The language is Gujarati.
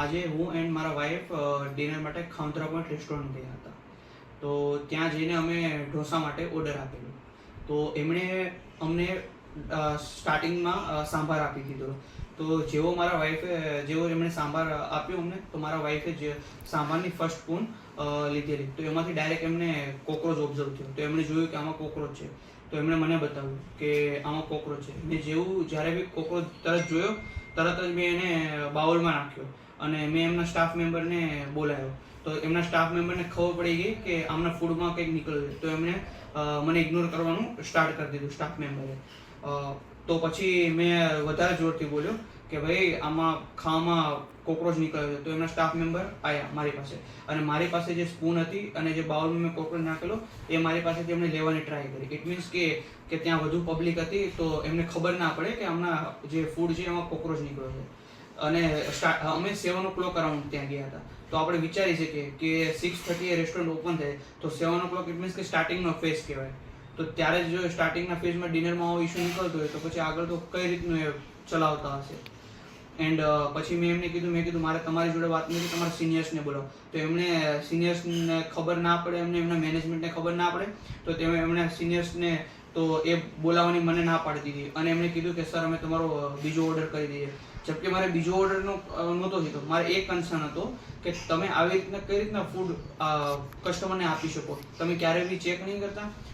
આજે હું એન્ડ મારા વાઈફ ડિનર માટે ખાઉન્દ્રા પોઈન્ટ રેસ્ટોરન્ટ ગયા હતા. તો ત્યાં જઈને અમે ઢોસા માટે ઓર્ડર આપેલો. તો એમણે અમને સ્ટાર્ટિંગમાં સાંભાર આપી દીધો. તો જેવો મારા વાઈફે જેવો એમણે સાંભાર આપ્યો અમને, તો મારા વાઈફે જે સાંભારની ફર્સ્ટ સ્પૂન લીધેલી. તો એમાંથી ડાયરેક્ટ એમને કોકરોચ ઓબ્ઝર્વ થયો તો એમણે જોયું કે આમાં કોકરોચ છે. તો એમણે મને બતાવ્યું કે આમાં કોકરોચ છે. મેં જેવું જ્યારે બી કોકરોચ તરત જોયો, તરત જ મેં એને બાઉલમાં નાખ્યો. અને મેં એમના સ્ટાફ મેમ્બરને બોલાવ્યો તો એમના સ્ટાફ મેમ્બરને ખબર પડી ગઈ કે આમના ફૂડમાં કંઈક નીકળ્યું તો એમણે મને ઇગ્નોર કરવાનું સ્ટાર્ટ કરી દીધું સ્ટાફ મેમ્બરે તો પછી મેં વધારે જોરથી બોલ્યો કે ભાઈ, આમાં ખાવામાં કોકરોચ નીકળ્યો તો એમના સ્ટાફ મેમ્બર આવ્યા મારી પાસે. અને મારી પાસે જે સ્પૂન હતી અને જે બાઉલમાં મેં કોકરોચ નાખેલો, એ મારી પાસેથી એમણે લેવાની ટ્રાય કરી. ઇટ મીન્સ કે કે ત્યાં વધુ પબ્લિક હતી, તો એમને ખબર ના પડે કે આમના જે ફૂડ છે એમાં કોકરોચ નીકળ્યો છે. અને અમે સેવન ઓ ક્લોક અરાઉન્ડ ત્યાં ગયા હતા. તો આપણે વિચારી શકીએ કે સિક્સ થર્ટી રેસ્ટોરન્ટ ઓપન થાય, તો seven o'clock it means કે સ્ટાર્ટિંગનો ફેઝ કહેવાય. તો ત્યારે જો સ્ટાર્ટિંગના ફેઝમાં ડિનરમાં આવો ઇશ્યુ નીકળતો હોય, તો પછી આગળ તો કઈ રીતનું એ ચલાવતા હશે? એન્ડ પછી મેં એમને કીધું, મેં કીધું, મારે તમારી જોડે વાત નથી, તમારા સિનિયર્સને બોલાવો. તો એમણે સિનિયર્સને ખબર ના પડે, એમને એમના મેનેજમેન્ટને ખબર ના પડે, તો તેમણે એમણે સિનિયર્સને તો એ બોલાવવાની મને ના પાડી દીધી. અને એમણે કીધું કે, સર, અમે તમારો બીજો ઓર્ડર કરી દઈએ. જબકે મારે બીજો ઓર્ડરનો નહોતો થતો મારે એક કન્સર્ન હતો કે, તમે આવી રીતના કઈ રીતના ફૂડ કસ્ટમરને આપી શકો? તમે ક્યારેય બી ચેક નહીં કરતા?